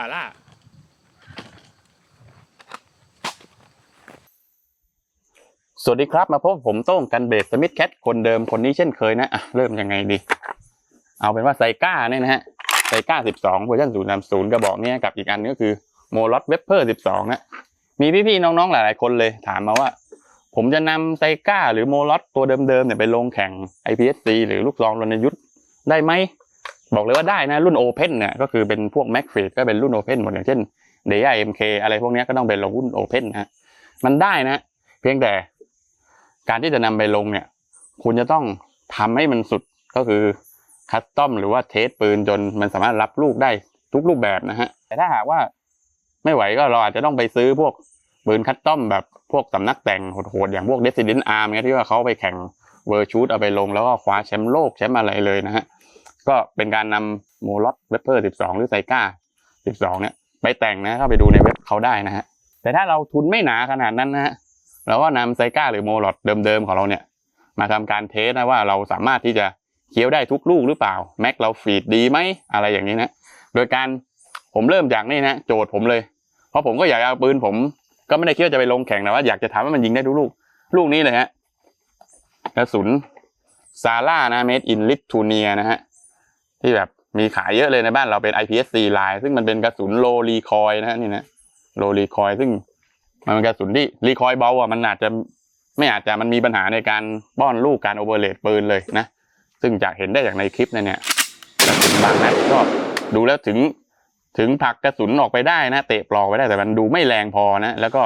าร่าสวัสดีครับมาพบผมโต้งกันเบสสมิธแคทคนเดิมคนนี้เช่นเคยนะอะเริ่มยังไงดี เอาเป็นว่าไซก้าเนี่ยนะฮะไซก้าสิบสองเวอร์ชันศูนย์สามศูนย์กระบอกเนี้ยกับอีกอันนึงก็คือโมลอตเวปเปอร์สิบสองนะมีพี่ๆน้องๆหลายๆคนเลยถามมาว่า ผมจะนำไซก้าหรือโมลอตตัวเดิมๆเนี่ยไปลงแข่ง IPSC หรือลูกซองรณยุทธ์ได้ไหม บอกเลยว่าได้นะรุ่นโอเพนเนี่ยก็คือเป็นพวก m a c f r e e ก็เป็นรุ่นโอเพนหมดอย่างเช่น d i MK อะไรพวกนี้ก็ต้องเป็นลงรุ่นโอเพนนะฮะมันได้นะ เพียงแต่การที่จะนำไปลงเนี่ย คุณจะต้องทำให้มันสุดก็คือคัสตอมหรือว่าเทสปืนจนมันสามารถรับลูกได้ทุกรูปแบบนะฮะ แต่ถ้าหากว่าไม่ไหวก็เราอาจจะต้องไปซื้อพวกปืนคัสตอมแบบพวกสำนักแต่งโหดๆอย่างพวก Resident Arm เนี่ยที่ว่าเขาไปแข่งเวอร์ชูดเอาไปลงแล้วก็คว้าแชมป์โลกแชมป์อะไรเลยนะฮะ ก็เป็นการนำโมลอตเวปเปอร์ 12 หรือไซก้า 12 เนี่ยไปแต่งนะเข้าไปดูในเว็บเขาได้นะฮะแต่ถ้าเราทุนไม่หนาขนาดนั้นนะฮะเราก็นำไซก้าหรือโมลอตเดิมๆของเราเนี่ย มาทำการเทสนะว่าเราสามารถที่จะเคี้ยวได้ทุกลูกหรือเปล่าแม็กเราฟีดดีไหมอะไรอย่างนี้นะโดยการผมเริ่มจากนี่นะโจทย์ผมเลย เพราะผมก็อยากเอาปืนผม ก็ไม่ได้คิดว่าจะไปลงแข่งแต่ว่าอยากจะถามว่ามันยิงได้ทุกลูก ลูกนี้เลยฮะกระสุนซาร่านะเมดอินลิทูเนียนะฮะ ที่แบบมีขายเยอะเลยในบ้านเราเป็น IPSC ลาย ซึ่งมันเป็นกระสุนโลรีคอยนะฮะนี่นะโลรีคอยซึ่งมันเป็นกระสุนที่รีคอยเบาอะมันอาจจะไม่อาจจะมันมีปัญหาในการป้อนลูกการโอเวอร์เลดปืนเลยนะ ซึ่งจากเห็นได้จากในคลิปนะเนี่ยกระสุนบางนัดก็ดูแล้วถึงถึงผลักกระสุนออกไปได้นะ เตะปลอกไปได้แต่มันดูไม่แรงพอนะ แล้วก็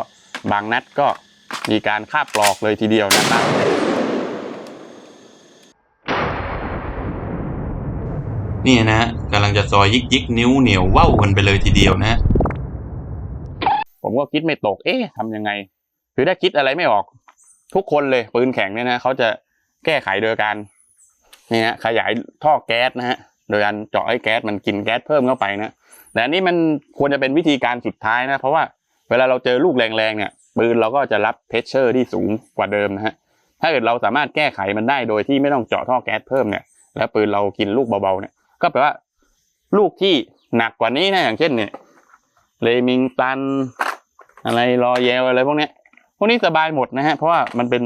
บางนัดก็มีการคาบปลอกเลยทีเดียวนะครับ นี่นะฮะกำลังจะซอยยิกยิกนิ้วเหนียวว่าวกันไปเลยทีเดียวนะฮะผมก็คิดไม่ตก เอ๊ะทำยังไง คือถ้าคิดอะไรไม่ออก ทุกคนเลยปืนแข็งเนี่ยนะเขาจะแก้ไขโดยการนี่ฮะขยายท่อแก๊สนะฮะโดยการเจาะให้แก๊สมันกินแก๊สเพิ่มเข้าไปนะแต่อันนี้มันควรจะเป็นวิธีการสุดท้ายนะ เพราะว่าเวลาเราเจอลูกแรงๆเนี่ยปืนเราก็จะรับเพชเชอร์ที่สูงกว่าเดิมนะฮะถ้าเกิดเราสามารถแก้ไขมันได้โดยที่ไม่ต้องเจาะท่อแก๊สเพิ่มเนี่ย แล้วปืนเรากินลูกเบาๆเนี่ย ก็แปลว่า ลูกที่หนักกว่านี้นะอย่างเช่น เนี่ย เลมิงตัน อะไรรอแยลอะไรพวกเนี้ยพวกนี้สบายหมดนะฮะเพราะว่ามันเป็น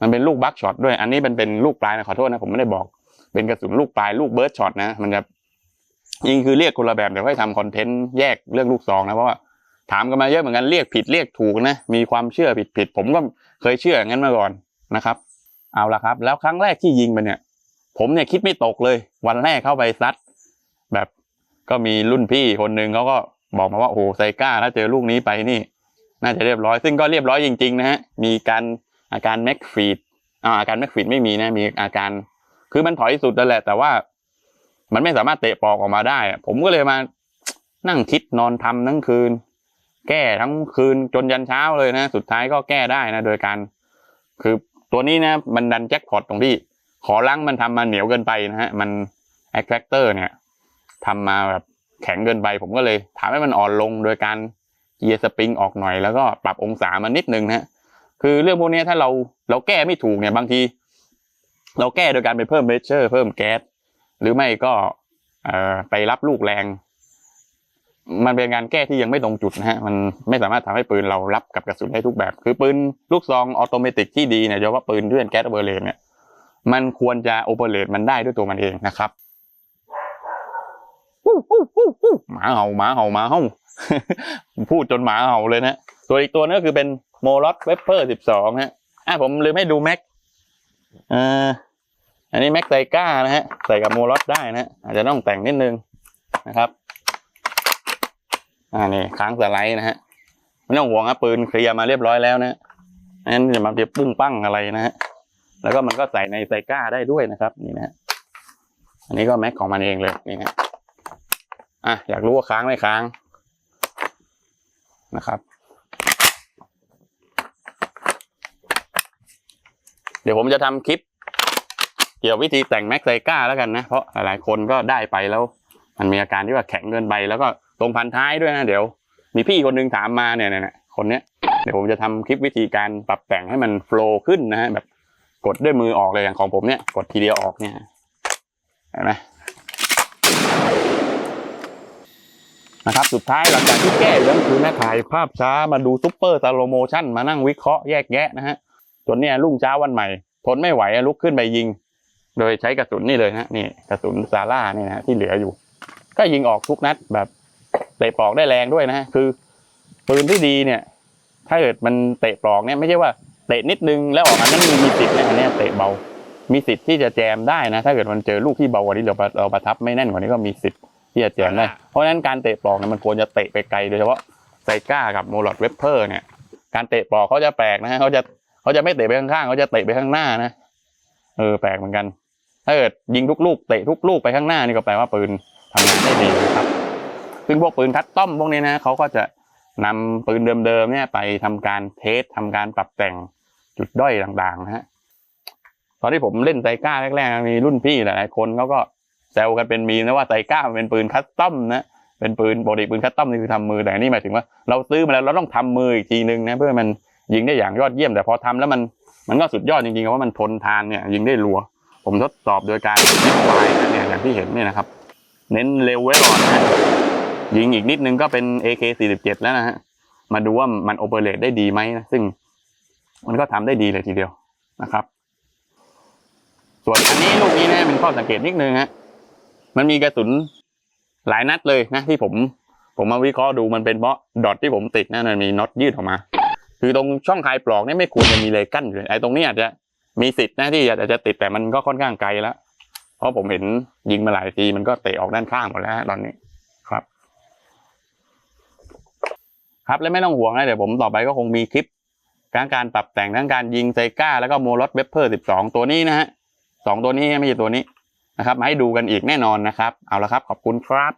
มันเป็นลูกบัคช็อตด้วย อันนี้มันเป็นลูกปลายนะขอโทษนะผมไม่ได้บอก เป็นกระสุนลูกปลายลูกเบิร์ดช็อตนะ มันจะยิงคือเรียกคนละแบบเดี๋ยวค่อยทำคอนเทนต์แยกเรื่องลูกซองนะเพราะว่าถามกันมาเยอะเหมือนกันเรียกผิดเรียกถูกนะ มีความเชื่อผิดผิดผมก็เคยเชื่ออย่างนั้นมาก่อนนะครับ เอาละครับ แล้วครั้งแรกที่ยิงไปเนี่ย ผมเนี่ยคิดไม่ตกเลย วันแรกเข้าไปซัด แบบก็มีรุ่นพี่คนหนึ่งเขาก็บอกมาว่าโอ้ไซก้าถ้าเจอลูกนี้ไปนี่ น่าจะเรียบร้อย ซึ่งก็เรียบร้อยจริง ๆ นะฮะมีการอาการแม็กฟีดอาการแม็กฟีดไม่มีนะ มีอาการ คือมันถอยสุดแล้วแหละ แต่ว่ามันไม่สามารถเตะปอกออกมาได้ ผมก็เลยมานั่งคิดนอนทำทั้งคืน แก้ทั้งคืนจนยันเช้าเลยนะ สุดท้ายก็แก้ได้นะ โดยการ คือตัวนี้นะ มันดันแจ็คพอตตรงที่ ขอลังมันทำมาเหนียวเกินไปนะฮะ มัน a t t r a c t o r เนี่ยทำมาแบบแข็งเกินไป ผมก็เลยถาให้มันอ่อนลงโดยการเกียร์สปริงออกหน่อยแล้วก็ปรับองศามันนิดนึงนะฮะคือเรื่องพวกนี้ถ้าเราเราแก้ไม่ถูกเนี่ยบางที เราแก้โดยการไปเพิ่มเพรสเชอร์ เพิ่มแก๊สหรือไม่ก็ไปรับลูกแรง มันเป็นการแก้ที่ยังไม่ตรงจุดนะฮะ มันไม่สามารถทำให้ปืนเรารับกับกระสุนได้ทุกแบบ คือปืนลูกซองออโตเมติกที่ดีเนี่ยโดยเฉพาะปืนเลื่อนแก๊สเบอร์เลนเนี่ย มันควรจะโอเปเรตมันได้ด้วยตัวมันเองนะครับวู้วู้วู้วู้หมาเห่าหมาเห่าหมาเห่าพูดจนหมาเห่าเลยนะตัวอีกตัวนึงก็คือเป็นโมลอตเวปเปอร์สิบสองฮะอะผมลืมให้ดูแม็กอ่ออันนี้แม็กไซก้านะฮะใส่กับโมลอตได้นะฮะอาจจะต้องแต่งนิดนึงนะครับอ่านี่ค้างสไลด์นะฮะไม่ต้องห่วงครับปืนเคลียร์มาเรียบร้อยแล้วนะนั้นจะมาเทียบปุ้งปั้งอะไรนะฮะ แล้วก็มันก็ใส่ในไซก้าได้ด้วยนะครับ นี่นะอันนี้ก็แม็กของมันเองเลยนี่ฮะอะอยากรู้ว่าค้างไม่ค้างนะครับ เดี๋ยวผมจะทำคลิป เกี่ยววิธีแต่งแม็กไซก้าแล้วกันนะ เพราะหลายคนก็ได้ไปแล้ว มันมีอาการที่ว่าแข็งเกินไป แล้วก็ตรงพันท้ายด้วยนะเดี๋ยว มีพี่คนหนึงถามมาเนี่ยเนี่ยคนเนี้ยเดี๋ยวผมจะทำคลิปวิธีการปรับแต่งให้มันโฟล์ขึ้นนะฮะแบบ กดด้วยมือออกเลยอย่างของผมเนี่ย กดทีเดียวออกเนี่ยเห็นไหมนะครับสุดท้ายหลังจากที่แก้แล้วคือนะถ่ายภาพช้ามาดูซุปเปอร์สโลโมชั่นมานั่งวิเคราะห์แยกแยะนะฮะจนเนี่ยรุ่งเช้าวันใหม่ ทนไม่ไหวลุกขึ้นไปยิง โดยใช้กระสุนนี่เลยนะนี่กระสุนซาร่านี่นะฮะที่เหลืออยู่ ก็ยิงออกทุกนัดแบบเตะปลอกได้แรงด้วยนะฮะคือปืนที่ดีเนี่ย ถ้าเกิดมันเตะปลอกเนี่ยไม่ใช่ว่า เตะนิดนึงแล้วออกอันนั้นมีมีสิทธิ์นะอันเนี้ยเตะเบา มีสิทธิ์ที่จะแจมได้นะ ถ้าเกิดมันเจอลูกที่เบากว่านี้เราประเราประทับไม่แน่นกว่านี้ก็มีสิทธิ์ที่จะแจมได้ เพราะฉะนั้นการเตะปลอกเนี่ยมันควรจะเตะไปไกลโดยเฉพาะไซก้ากับโมลอดเวปเปอร์เนี่ยการเตะปลอกเขาจะแปลกนะฮะเขาจะเขาจะไม่เตะไปข้างๆเขาจะเตะไปข้างหน้านะเออแปลกเหมือนกัน ถ้าเกิดยิงทุกลูกเตะทุกลูกไปข้างหน้านี่ก็แปลว่าปืนทำงานได้ดีนะครับ ซึ่งพวกปืนคัสตอมพวกนี้นะเขาก็จะนำปืนเดิมๆเนี่ยไปทำการเทสทำการปรับแต่ง จุดด้อยต่างๆนะฮะตอนที่ผมเล่นไซก้าแรกๆมีรุ่นพี่หลายๆคนเขาก็แซวกันเป็นมีมนะว่าไซก้ามันเป็นปืนคัสตอมนะเป็นปืนปกติปืนคัสตอมนี่คือทำมือแต่นี่หมายถึงว่าเราซื้อมาแล้วเราต้องทำมืออีกทีนึงนะเพื่อมันยิงได้อย่างยอดเยี่ยมแต่พอทำแล้วมันมันก็สุดยอดจริงๆเพราะว่ามันทนทานเนี่ยยิงได้รัว ผมทดสอบโดยการเล่นไฟนะเนี่ยอย่างที่เห็นเนี่ยนะครับ เน้นเร็วไว้ก่อนนะฮะยิงอีกนิดนึงก็เป็น AK47 แล้วนะฮะมาดูว่ามันโอเปเรตได้ดีไหมนะซึ่ง มันก็ทำได้ดีเลยทีเดียวนะครับ ส่วนอันนี้ลูกนี้นะเป็นข้อสังเกตนิดนึงฮะมันมีกระสุนหลายนัดเลยนะที่ผมผมมาวิเคราะห์ดูมันเป็นเพราะดอทที่ผมติดนะมันมีน็อตยืดออกมา คือตรงช่องคลายปลอกนี่ไม่ควรจะมีเลยกั้นอยู่เลยไอ้ตรงนี้อาจจะมีสิทธิ์นะที่อาจจะติดแต่มันก็ค่อนข้างไกลแล้วเพราะผมเห็นยิงมาหลายทีมันก็เตะออกด้านข้างหมดแล้วตอนนี้ครับ ครับและไม่ต้องห่วงนะเดี๋ยวผมต่อไปก็คงมีคลิป ทั้งการปรับแต่งทั้งการยิงไซก้า แล้วก็โมลอดเวเปอร์12 ตัวนี้นะฮะสองตัวนี้ไม่ใช่ตัวนี้นะครับ มาให้ดูกันอีกแน่นอนนะครับ เอาละครับ ขอบคุณครับ